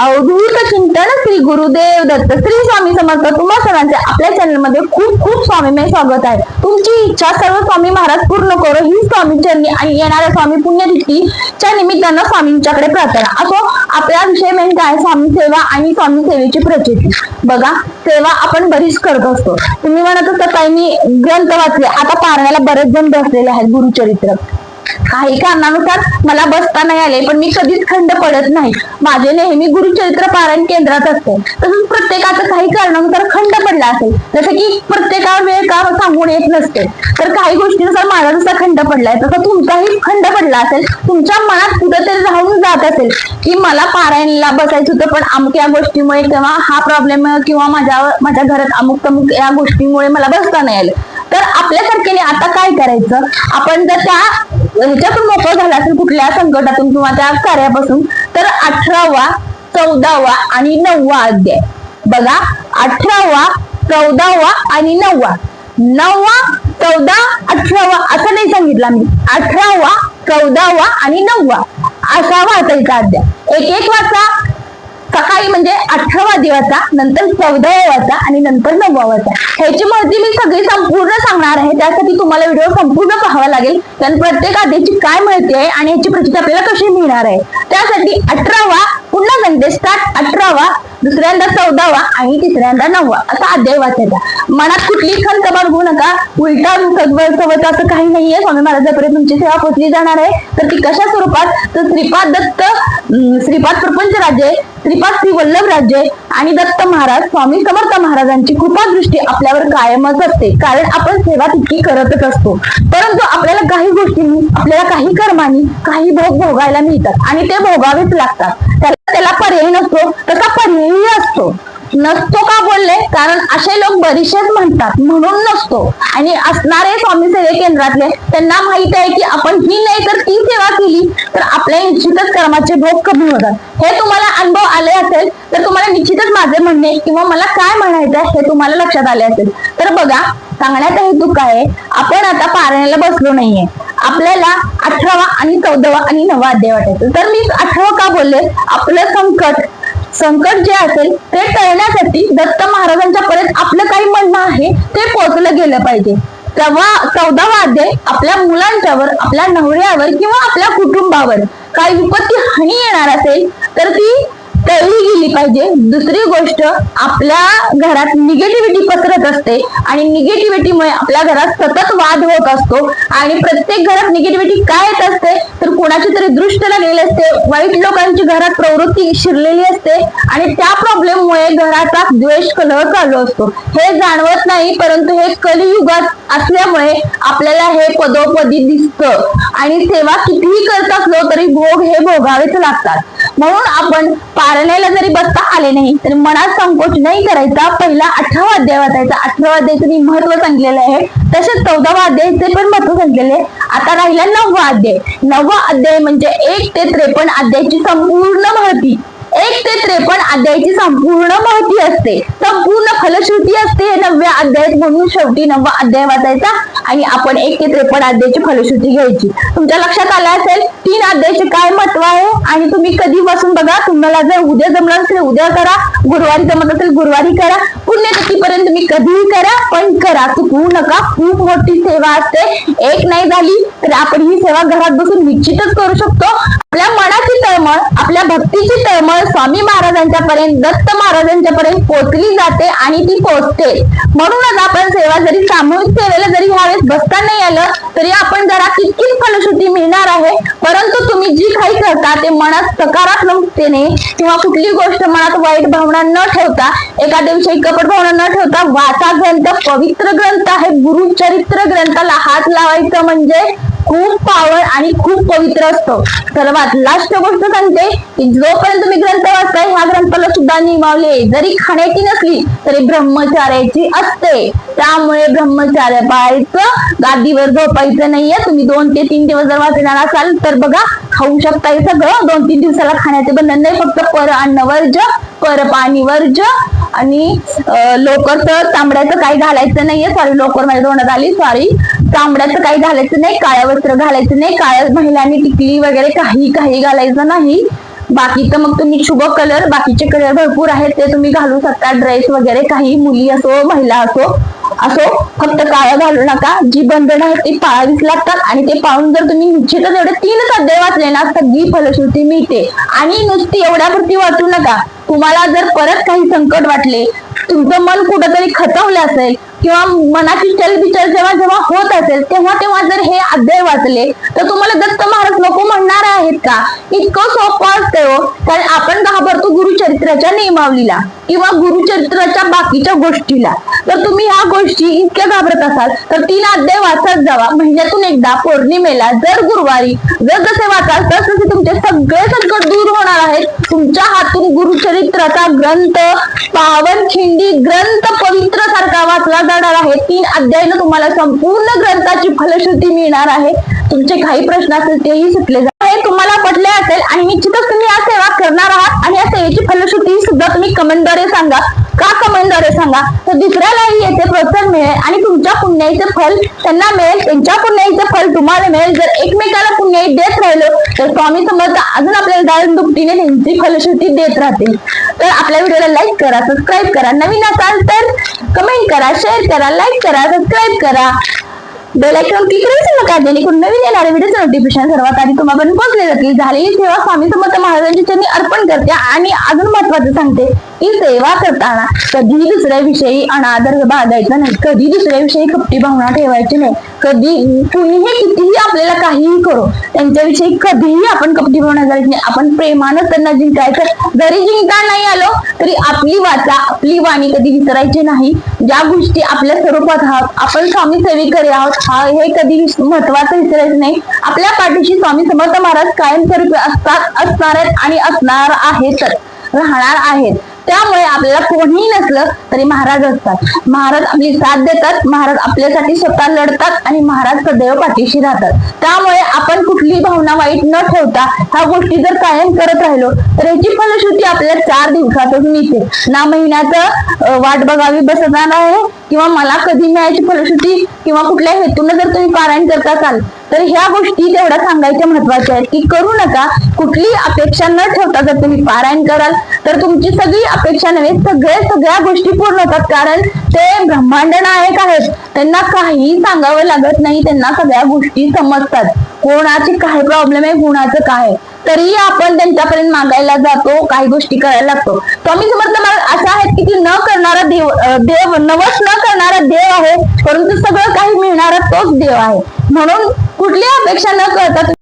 अवधूत चिंतन श्री गुरुदेव दत्त श्री स्वामी समर्थ तुम्हा सर्वांचे आपल्या चॅनलमध्ये खूप खूप स्वामीमय स्वागत आहे. तुमची इच्छा सर्व स्वामी महाराज पूर्ण करो ही स्वामी चरणी आणि येणाऱ्या स्वामी पुण्यतिथीच्या निमित्तानं स्वामींच्याकडे प्रार्थना. असो आपला विषय मेन काय? स्वामी सेवा आणि स्वामी सेवेची प्रचिती. बघा सेवा आपण बरीच करत असतो. तुम्ही म्हणत असता काही मी ग्रंथ वाचले. आता पारण्याला बरेच जण बसलेले आहेत गुरुचरित्र. काही कारणानुसार मला बसता नाही आले पण मी कधीच खंड पडत नाही. माझे नेहमी गुरुचरित्र पारायण केंद्रात असते. तसंच प्रत्येकाचं काही कारणानुसार खंड पडला असेल जसं की प्रत्येका वेळ का सांगून येत नसते. तर काही गोष्टीनुसार माझा जसा खंड पडलाय. तसा तुमचाही खंड पडला असेल तुमच्या मनात कुठंतरी राहून जात असेल की मला पारायणला बसायचं होतं पण अमुक या गोष्टीमुळे किंवा हा प्रॉब्लेम किंवा माझ्या माझ्या घरात अमुक तमुक या गोष्टीमुळे मला बसता नाही आलं. आपल्यासारख्याने आता काय करायचं? आपण जर त्या ह्याच्यातून मोकळं झाला असेल कुठल्या संकटातून किंवा त्या कार्यापासून तर अठरावा चौदावा आणि नववा अध्याय. बघा अठरावा चौदावा आणि नववा. नववा चौदा अठरावा असं नाही सांगितलं मी. अठरावा चौदावा आणि नववा. असा वाचायचा अध्याय. एक एक वाचा. सकाळी म्हणजे अठरावा दिवसा नंतर चौदावा आणि नंतर नववाचा ह्याची माहिती मी सगळी संपूर्ण सांगणार आहे. त्यासाठी तुम्हाला व्हिडिओ संपूर्ण पाहावा लागेल. कारण प्रत्येक आधीची काय माहिती आहे आणि ह्याची प्रचिती आपल्याला कशी मिळणार आहे. त्यासाठी अठरावा पुन्हा सांगते स्टार्ट अठरावा दुसऱ्यांदा चौदावा आणि तिसऱ्यांदा नववा. असा अध्याय वाचायचा. मनात कुठली खंत बाळगू नका. उलटा सगळं सवत असं काही नाहीये. स्वामी महाराजापर्यंत तुमची सेवा पोचली जाणार आहे तर ती कशा स्वरूपात? तर श्रीपाद दत्त श्रीपाद प्रपंच राजे श्री वल्लभ राज्य आणि दत्त महाराज स्वामी समर्थ महाराजांची कृपा दृष्टी आपल्यावर कायमच असते. कारण आपण सेवा तितकी करतच असतो. परंतु आपल्याला काही गोष्टी आपल्याला काही कर्मानी काही भोग भोगायला मिळतात आणि ते भोगावेच लागतात. त्याला त्याला पर्याय नसतो तसा पर्यायही असतो. नसतो का बोलले? कारण असे लोक बरेचसेच म्हणतात. म्हणून नसतो. आणि असणारे स्वामी सेवे केंद्रातले त्यांना माहीत आहे की आपण ही नाही तर ती सेवा केली तर आपल्या निश्चितच कर्माचे भोग कमी होतात. हे तुम्हाला अनुभव आले असेल तर तुम्हाला निश्चितच माझे म्हणणे किंवा मला काय म्हणायचं आहे हे तुम्हाला लक्षात आले असेल. तर बघा सांगण्याचा हेतू काय आहे? आपण आता पारण्याला बसलो नाहीये. आपल्याला अठरावा आणि चौदावा आणि नवा अध्याय वाटायचं. तर मी अठरावा का बोलले? आपलं संकट संकट जे असेल ते टळण्यासाठी दत्त महाराजांच्या पर्यंत आपलं काही म्हणणं आहे ते पोहोचलं गेलं पाहिजे. तेव्हा चौदावा अध्याय आपल्या मुलांच्यावर आपल्या नवऱ्यावर किंवा आपल्या कुटुंबावर काही विपत्ती हानी येणार असेल तर ती केली पाहिजे. दुसरी गोष्ट आपल्या घरात निगेटिव्हिटी पसरत असते आणि निगेटिव्हिटीमुळे आपल्या घरात सतत वाद होत असतो. आणि प्रत्येक घरात निगेटिव्हिटी काय येत असते? तर कोणाची तरी दृष्ट लागलेली असते. वाईट लोकांची घरात प्रवृत्ती शिरलेली असते. आणि त्या प्रॉब्लेममुळे घराचा द्वेष कलह चालू असतो. हे जाणवत नाही परंतु हे कलियुगात असल्यामुळे आपल्याला हे पदोपदी दिसतं. आणि सेवा कितीही करत असलो तरी भोग हे भोगावेच लागतात. म्हणून आपण पारण्याला जरी बसता आले नाही तरी मनात संकोच नाही करायचा. पहिला अठरावा अध्याय वाचायचा. अठरावा अध्यायाचं मी महत्त्व सांगितलेलं आहे? तसेच चौदावा अध्यायाचे पण महत्त्व सांगितलेले आता राहिला नववा अध्याय. नववा अध्याय म्हणजे एक ते त्रेपन्न अध्यायाची संपूर्ण माहिती. एक ते त्रेपन्न अध्यायाची संपूर्ण माहिती असते. संपूर्ण फलश्रुती असते या नवव्या अध्यायात म्हणून शेवटी नववा अध्याय वाचायचा आणि आपण एक ते त्रेपन्न अध्यायाची फलश्रुती घ्यायची. तुमच्या लक्षात आलं असेल तीन अध्यायाचे काय महत्त्व आहे? आणि तुम्ही कधी बसून बघा तुम्हाला जर उद्या जमलं असेल उद्या करा. गुरुवारी जमत असेल गुरुवारी करा. पुण्यतिथीपर्यंत तुम्ही कधीही करा पण करा. चुकवू नका. खूप मोठी सेवा असते. एक नाही झाली तर आपण ही सेवा घरात बसून निश्चितच करू शकतो. आपल्या मनाची तळमळ आपल्या भक्तीची तळमळ स्वामी महाराजांच्या पर्यंत दत्त महाराजांच्या पर्यंत पोहोचली जाते आणि ती पोहोचते. म्हणूनच आपण सेवा जरी सामूहिक सेवेला जरी ह्यावेळेस बसता नाही आलं तरी आपण जरा तितकीच फलश्रुती मिळणार आहे. परंतु तुम्ही जी काही करता ते मनात सकारात्मकतेने किंवा कुठली गोष्ट मनात वाईट भावना न ठेवता एखाद्या विषयी कपट भावना न ठेवता वाचा ग्रंथ पवित्र ग्रंथ आहे. गुरुचरित्र ग्रंथाला हात लावायचं म्हणजे खूप पावर आणि खूप पवित्र असतो. सर्वात लास्ट गोष्ट सांगते की जोपर्यंत तुम्ही ग्रंथ वाचताय ह्या ग्रंथाला सुद्धा निमावले जरी खाण्याची नसली तरी ब्रह्मचार्याची असते. त्यामुळे ब्रह्मचार्य पाळायचं गादीवर झोपायचं नाहीये. तुम्ही दोन ते तीन दिवस जर वाचणार असाल तर बघा खाऊ शकता सगळं. दोन तीन दिवसाला खाण्याचे बंधन नाही फक्त पर अन्न वर्ज पर पाणी वर्ज आणि तर तांबड्याचं काही घालायचं नाहीये. सॉरी लोकर माझ्या तोंडात आली. सॉरी तांबड्याचं काही घालायचं नाही. काळ्या वस्त्र घालायचं नाही. काळ्या महिलांनी टिकली वगैरे काही काही घालायचं नाही. बाकी तर मग तुम्ही शुभ कलर बाकीचे कलर भरपूर आहेत. ते तुम्ही घालू शकता. ड्रेस वगैरे काही मुली असो महिला असो. असो फक्त काळं घालू नका. जी बंधनं आहेत ती पाळावीच लागतात. आणि ते पाळून जर तुम्ही निश्चितच एवढे तीनच अध्याय वाचले ना सगळी फलश्रुती मिळते. आणि नुसती एवढ्यापुरती वाचू नका. तुम्हाला जर परत काही संकट वाटले तुमचं मन कुठंतरी खचवलं असेल किंवा मनाची चलबिचल जेव्हा जेव्हा होत असेल तेव्हा तेव्हा जर हे अध्याय वाचले तर तुम्हाला दत्त महाराज नको म्हणणार आहेत का? इतकं सोपं असतं हो. कारण आपण घाबरतो गुरुचरित्राच्या नियमावलीला किंवा गुरुचरित्राच्या बाकीच्या गोष्टीला. तर तुम्ही ह्या गोष्टी इतक्या घाबरत असाल तर तीन अध्याय वाचत जावा. महिन्यातून एकदा पौर्णिमेला जर गुरुवारी जर जसे वाचाल तसे तुमचे सगळे संकट आहेत. तुमच्या हातून गुरुचरित्राचा ग्रंथ पावन खिंडी ग्रंथ पवित्र सारखा वाचला जाणार आहे. तीन अध्यायनं तुम्हाला संपूर्ण ग्रंथाची फलश्रुती मिळणार आहे. तुमचे काही प्रश्न असेल तेही सुटले जाणार हे तुम्हाला पटले असेल आणि निश्चितच करणार आहात आणि या सेवेची फलश्रुती सुद्धा तुम्ही कमेंटद्वारे सांगा. का कमेंटद्वारे सांगा? तर दुसऱ्यालाही याचे प्रोत्साहन मिळेल आणि तुमच्या पुण्याईचे फल त्यांना मिळेल. त्यांच्या पुण्याईचे फल तुम्हाला मिळेल. जर एकमेकाला पुण्याई देत राहिलो तर स्वामी समर्थ अजून आपल्याला दारण दुपटीने त्यांची फलश्रुती देत राहतील. तर आपल्या व्हिडिओला लाईक करा सबस्क्राईब करा. नवीन असाल तर कमेंट करा शेअर करा लाईक करा सबस्क्राईब करा. बेल आयकॉन क्लिक करायचं नका जेणेकरून नवीन येणाऱ्या व्हिडिओचं नोटिफिकेशन सर्वात आधी तुम्हाला पोहोचले जातील झालेली सेवा स्वामी समर्थ महाराजांची चरणी अर्पण करते आणि अजून महत्वाचं सांगते की सेवा करताना कधीही दुसऱ्याविषयी अनादर बाळगायचा नाही. कधी दुसऱ्याविषयी कपटी भावना ठेवायची नाही. कधी कुणीही कितीही आपल्याला काहीही करो त्यांच्याविषयी कधीही आपण कपटी भावना जायची नाही. आपण प्रेमानं त्यांना जिंकायचं. जरी जिंकता नाही आलो तरी आपली वाचा आपली वाणी कधी विसरायची नाही. ज्या गोष्टी आपल्या स्वरूपात आहात आपण स्वामी सेविकरी आहोत हा हे कधी महत्वाचं विसरायचं नाही. आपल्या पाठीशी स्वामी समर्थ महाराज कायमस्वरूपी असतात असणार आहेत आणि असणार आहेत राहणार आहेत. त्यामुळे आपल्याला कोणीही नसलं तरी महाराज असतात. महाराज आपली साथ देतात महाराज आपल्यासाठी स्वतः लढतात आणि महाराज सदैव पाठीशी राहतात. त्यामुळे आपण कुठली भावना वाईट न ठेवता ह्या गोष्टी जर कायम करत राहिलो तर याची फलश्रुती आपल्याला चार दिवसातच मिळते. ना महिन्याचं वाट बघावी बसणार आहे किंवा मला कधी मिळायची फलश्रुती किंवा कुठल्या हेतून जर तुम्ही पारायण करत असाल तर ह्या गोष्टी तेवढ्या सांगायच्या महत्त्वाच्या आहेत की करू नका. कुठली अपेक्षा न ठेवता जर तुम्ही पारायण कराल तर तुमची सगळी अपेक्षा नव्हे सगळे सगळ्या गोष्टी पूर्ण होतात. कारण ते ब्रह्मांड नायक आहेत. त्यांना काही सांगावं लागत नाही त्यांना सगळ्या गोष्टी समजतात. कोणाची काय प्रॉब्लेम आहे कोणाचं काय तरीही आपण त्यांच्यापर्यंत मागायला जातो काही गोष्टी करायला लागतो. स्वामी समर्थ असं आहेत की ती न करणारा देव देव नवस न करणारा देव आहे परंतु सगळं काही मिळणारा तोच देव आहे. म्हणून कुठली अपेक्षा न करता